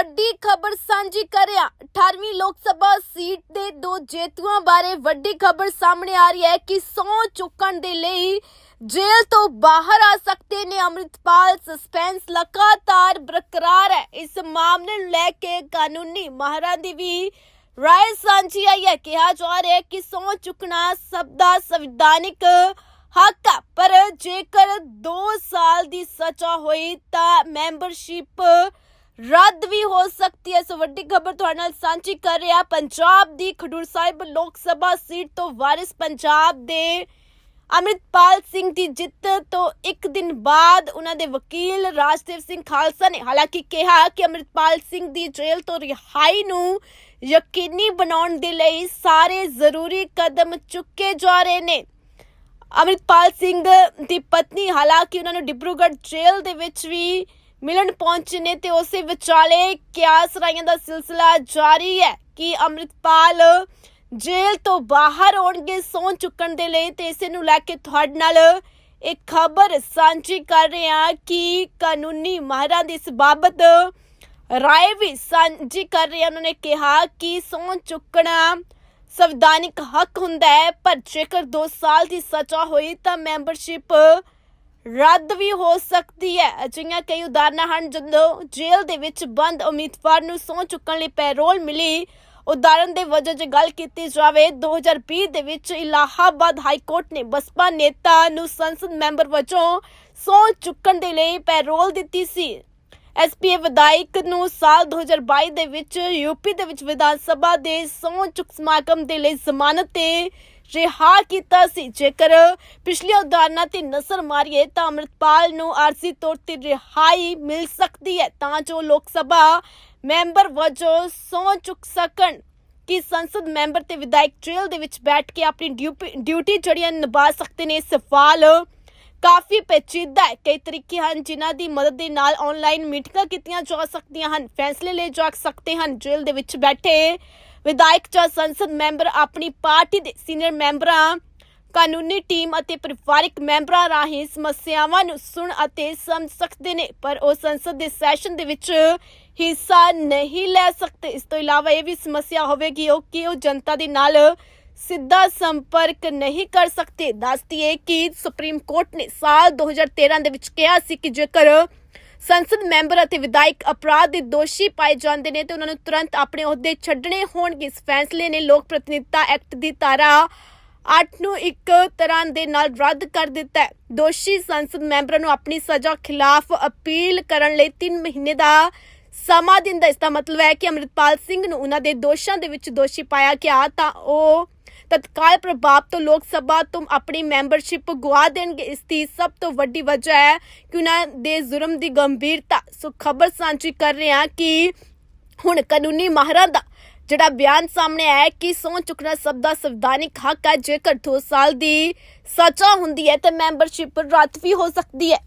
ਵੱਡੀ ਖਬਰ ਸਾਂਝੀ ਕਰਿਆ 18ਵੀਂ ਲੋਕ ਸਭਾ ਸੀਟ ਦੇ ਦੋ ਜੇਤੂਆਂ ਬਾਰੇ ਵੱਡੀ ਖਬਰ ਸਾਹਮਣੇ ਆ ਰਹੀ ਹੈ ਕਿ ਸੌ ਚੁੱਕਣ ਦੇ ਲਈ ਜੇਲ੍ਹ ਤੋਂ ਬਾਹਰ ਆ ਸਕਦੇ ਨੇ। ਅੰਮ੍ਰਿਤਪਾਲ ਸਸਪੈਂਸ ਲਗਾਤਾਰ ਬਰਕਰਾਰ ਹੈ। ਇਸ ਮਾਮਲੇ ਨੂੰ ਲੈ ਕੇ ਕਾਨੂੰਨੀ ਮਾਹਰਾਂ ਦੀ ਵੀ ਰਾਏ ਸਾਂਝੀ ਆਈ ਹੈ। ਕਿਹਾ ਜਾ ਰਿਹਾ ਹੈ ਕਿ ਸੌ ਚੁੱਕਣਾ ਸਭ ਦਾ ਸੰਵਿਧਾਨਿਕ ਹੱਕ ਹੈ, ਪਰ ਜੇਕਰ 2 ਸਾਲ ਦੀ ਸਜ਼ਾ ਹੋਈ ਤਾਂ ਮੈਂਬਰਸ਼ਿਪ ਰੱਦ ਵੀ ਹੋ ਸਕਦੀ ਹੈ। ਸੋ ਵੱਡੀ ਖਬਰ ਤੁਹਾਡੇ ਨਾਲ ਸਾਂਝੀ ਕਰ ਰਿਹਾ ਪੰਜਾਬ ਦੀ ਖਡੂਰ ਸਾਹਿਬ ਲੋਕ ਸਭਾ ਸੀਟ ਤੋਂ ਵਾਰਿਸ ਪੰਜਾਬ ਦੇ ਅਮਰਿਤਪਾਲ ਸਿੰਘ ਦੀ ਜਿੱਤ ਤੋਂ ਇੱਕ ਦਿਨ ਬਾਅਦ ਉਹਨਾਂ ਦੇ ਵਕੀਲ ਰਾਜਦੇਵ ਸਿੰਘ ਖਾਲਸਾ ਨੇ ਹਾਲਾਂਕਿ ਕਿਹਾ ਕਿ ਅਮਰਿਤਪਾਲ ਸਿੰਘ ਦੀ ਜੇਲ੍ਹ ਤੋਂ ਰਿਹਾਈ ਨੂੰ ਯਕੀਨੀ ਬਣਾਉਣ ਦੇ ਲਈ ਸਾਰੇ ਜ਼ਰੂਰੀ ਕਦਮ ਚੁੱਕੇ ਜਾ ਰਹੇ ਨੇ। ਅਮਰਿਤਪਾਲ ਸਿੰਘ ਦੀ ਪਤਨੀ ਹਾਲਾਂਕਿ ਉਹਨਾਂ ਨੂੰ ਡਿਬਰੂਗੜ੍ਹ ਜੇਲ੍ਹ ਦੇ ਵਿੱਚ ਵੀ ਮਿਲਣ ਪਹੁੰਚੇ ਨੇ ਤੇ ਉਸੇ ਵਿਚਾਲੇ ਕਿਆਸ ਰਾਈਆਂ ਦਾ ਸਿਲਸਿਲਾ ਜਾਰੀ ਹੈ ਕਿ ਅਮਰਿਤਪਾਲ ਜੇਲ੍ਹ ਤੋਂ ਬਾਹਰ ਆਉਣਗੇ ਸੌਂ ਚੁੱਕਣ ਦੇ ਲਈ ਤੇ ਇਸੇ ਨੂੰ ਲੈ ਕੇ ਤੁਹਾਡੇ ਨਾਲ ਇੱਕ ਖਬਰ ਸਾਂਝੀ ਕਰ ਰਹੇ ਹਾਂ ਕਿ ਕਾਨੂੰਨੀ ਮਾਹਿਰਾਂ ਦੀ ਇਸ ਬਾਬਤ ਰਾਏ ਵੀ ਸਾਂਝੀ ਕਰ ਰਹੇ ਉਹਨਾਂ ਨੇ ਕਿਹਾ ਕਿ ਸੌਂ ਚੁੱਕਣਾ ਸੰਵਿਧਾਨਿਕ ਹੱਕ ਹੁੰਦਾ ਹੈ, ਪਰ ਜੇਕਰ 2 ਸਾਲ ਦੀ ਸਜ਼ਾ ਹੋਈ ਤਾਂ ਮੈਂਬਰਸ਼ਿਪ ਰੱਦ ਵੀ ਹੋ ਸਕਦੀ ਹੈ। ਅਜਿਹੀਆਂ ਕਈ ਉਦਾਹਰਨਾਂ ਹਨ ਜਦੋਂ ਜੇਲ੍ਹ ਦੇ ਵਿੱਚ ਬੰਦ ਉਮੀਦਵਾਰ ਨੂੰ ਸਹੁੰ ਚੁੱਕਣ ਲਈ ਪੈਰੋਲ ਮਿਲੀ। ਉਦਾਹਰਨ ਦੇ ਵਜੋਂ ਜੇ ਗੱਲ ਕੀਤੀ ਜਾਵੇ 2020 ਦੇ ਵਿੱਚ ਇਲਾਹਾਬਾਦ ਹਾਈ ਕੋਰਟ ਨੇ ਬਸਪਾ ਨੇਤਾ ਨੂੰ ਸੰਸਦ ਮੈਂਬਰ ਵਜੋਂ ਸਹੁੰ ਚੁੱਕਣ ਦੇ ਲਈ ਪੈਰੋਲ ਦਿੱਤੀ ਸੀ। ਐਸਪੀਏ ਵਿਧਾਇਕ ਨੂੰ ਸਾਲ 2022 ਦੇ ਵਿੱਚ ਯੂਪੀ ਦੇ ਵਿੱਚ ਵਿਧਾਨ ਸਭਾ ਦੇ ਸਹੁੰ ਚੁੱਕ ਸਮਾਗਮ ਦੇ ਲਈ ਜ਼ਮਾਨਤ ਤੇ ਰਿਹਾ ਕੀਤਾ ਸੀ। ਜੇਕਰ ਪਿਛਲੀਆਂ ਉਦਾਹਰਨਾਂ ਤੇ ਨਜ਼ਰ ਮਾਰੀਏ ਤਾਂ ਅਮਰਿਤਪਾਲ ਨੂੰ ਆਰਜ਼ੀ ਤੌਰ ਤੇ ਰਿਹਾਈ ਮਿਲ ਸਕਦੀ ਹੈ। ਤਾਂ ਜੋ ਲੋਕ ਸਭਾ ਮੈਂਬਰ ਵਜੋਂ ਸਹੁੰ ਚੁੱਕ ਸਕਣ ਕਿ ਸੰਸਦ ਮੈਂਬਰ ਤੇ ਵਿਧਾਇਕ ਜੇਲ੍ਹ ਦੇ ਵਿੱਚ ਬੈਠ ਕੇ ਆਪਣੀ ਡਿਊਟੀ ਜਿਹੜੀਆਂ ਨਿਭਾ ਸਕਦੇ ਨੇ ਸਵਾਲ ਕਾਫੀ ਪੇਚੀਦਾ ਹੈ। ਕਈ ਤਰੀਕੇ ਹਨ ਜਿਨ੍ਹਾਂ ਦੀ ਮਦਦ ਦੇ ਨਾਲ ਆਨਲਾਈਨ ਮੀਟਿੰਗਾਂ ਕੀਤੀਆਂ ਜਾ ਸਕਦੀਆਂ ਹਨ। ਫੈਸਲੇ ਲਏ ਜਾ ਸਕਦੇ ਹਨ। ਜੇਲ੍ਹ ਦੇ ਵਿੱਚ ਬੈਠੇ ਵਿਧਾਇਕ ਜਾਂ ਸੰਸਦ ਮੈਂਬਰ ਆਪਣੀ ਪਾਰਟੀ ਦੇ ਸੀਨੀਅਰ ਮੈਂਬਰਾਂ, ਕਾਨੂੰਨੀ ਟੀਮ ਅਤੇ ਪਰਿਵਾਰਕ ਮੈਂਬਰਾਂ ਰਾਹੀਂ ਸਮੱਸਿਆਵਾਂ ਨੂੰ ਸੁਣ ਅਤੇ ਸਮਝ ਸਕਦੇ ਨੇ, ਪਰ ਉਹ ਸੰਸਦ ਦੇ ਸੈਸ਼ਨ ਦੇ ਵਿੱਚ ਹਿੱਸਾ ਨਹੀਂ ਲੈ ਸਕਦੇ। ਇਸ ਤੋਂ ਇਲਾਵਾ ਇਹ ਵੀ ਸਮੱਸਿਆ ਹੋਵੇਗੀ, ਉਹ ਕਿ ਉਹ ਜਨਤਾ ਦੇ ਨਾਲ ਸਿੱਧਾ ਸੰਪਰਕ ਨਹੀਂ ਕਰ ਸਕਦੇ। ਦੱਸਦੀ ਹੈ ਕਿ ਸੁਪਰੀਮ ਕੋਰਟ ਨੇ ਸਾਲ 2013 ਦੇ ਵਿੱਚ ਕਿਹਾ ਸੀ ਕਿ ਜੇਕਰ ਸੰਸਦ ਮੈਂਬਰ ਅਤੇ ਵਿਧਾਇਕ ਅਪਰਾਧ ਦੇ ਦੋਸ਼ੀ ਪਾਏ ਜਾਂਦੇ ਨੇ ਤੇ ਉਹਨਾਂ ਨੂੰ ਤੁਰੰਤ ਆਪਣੇ ਅਹੁਦੇ ਛੱਡਣੇ ਹੋਣਗੇ। ਇਸ ਫੈਸਲੇ ਨੇ ਲੋਕ ਪ੍ਰਤੀਨਿਧਤਾ ਐਕਟ ਦੀ ਧਾਰਾ 8 ਨੂੰ ਇੱਕ ਤਰ੍ਹਾਂ ਦੇ ਨਾਲ ਰੱਦ ਕਰ ਦਿੱਤਾ ਹੈ। ਦੋਸ਼ੀ ਸੰਸਦ ਮੈਂਬਰਾਂ ਨੂੰ ਆਪਣੀ ਸਜ਼ਾ ਖਿਲਾਫ ਅਪੀਲ ਕਰਨ ਲਈ 3 ਮਹੀਨੇ ਦਾ ਸਮਾਂ ਦਿੰਦਾ ਇਸ ਦਾ ਮਤਲਬ ਹੈ ਕਿ ਅਮਰਿਤਪਾਲ ਸਿੰਘ ਨੂੰ ਉਹਨਾਂ ਦੇ ਦੋਸ਼ਾਂ ਦੇ ਵਿੱਚ ਦੋਸ਼ੀ ਪਾਇਆ ਗਿਆ ਤਾਂ ਉਹ ਤਤਕਾਲ ਪ੍ਰਭਾਵ ਤੋਂ ਲੋਕ ਸਭਾ ਤੋਂ ਆਪਣੀ ਮੈਂਬਰਸ਼ਿਪ ਗਵਾ ਦੇਣਗੇ। ਇਸ ਦੀ ਸਭ ਤੋਂ ਵੱਡੀ ਵਜ੍ਹਾ ਹੈ ਕਿ ਉਹਨਾਂ ਦੇ ਜ਼ੁਰਮ ਦੀ ਗੰਭੀਰਤਾ। ਸੋ ਖਬਰ ਸਾਂਝੀ ਕਰ ਰਹੇ ਹਾਂ ਕਿ ਹੁਣ ਕਾਨੂੰਨੀ ਮਾਹਰਾਂ ਦਾ ਜਿਹੜਾ ਬਿਆਨ ਸਾਹਮਣੇ ਆਇਆ ਕਿ ਸਹੁੰ ਚੁੱਕਣਾ ਸਭ ਦਾ ਸੰਵਿਧਾਨਿਕ ਹੱਕ ਹੈ। ਜੇਕਰ 2 ਸਾਲ ਦੀ ਸਜ਼ਾ ਹੁੰਦੀ ਹੈ ਤਾਂ ਮੈਂਬਰਸ਼ਿਪ ਰੱਦ ਵੀ ਹੋ ਸਕਦੀ ਹੈ।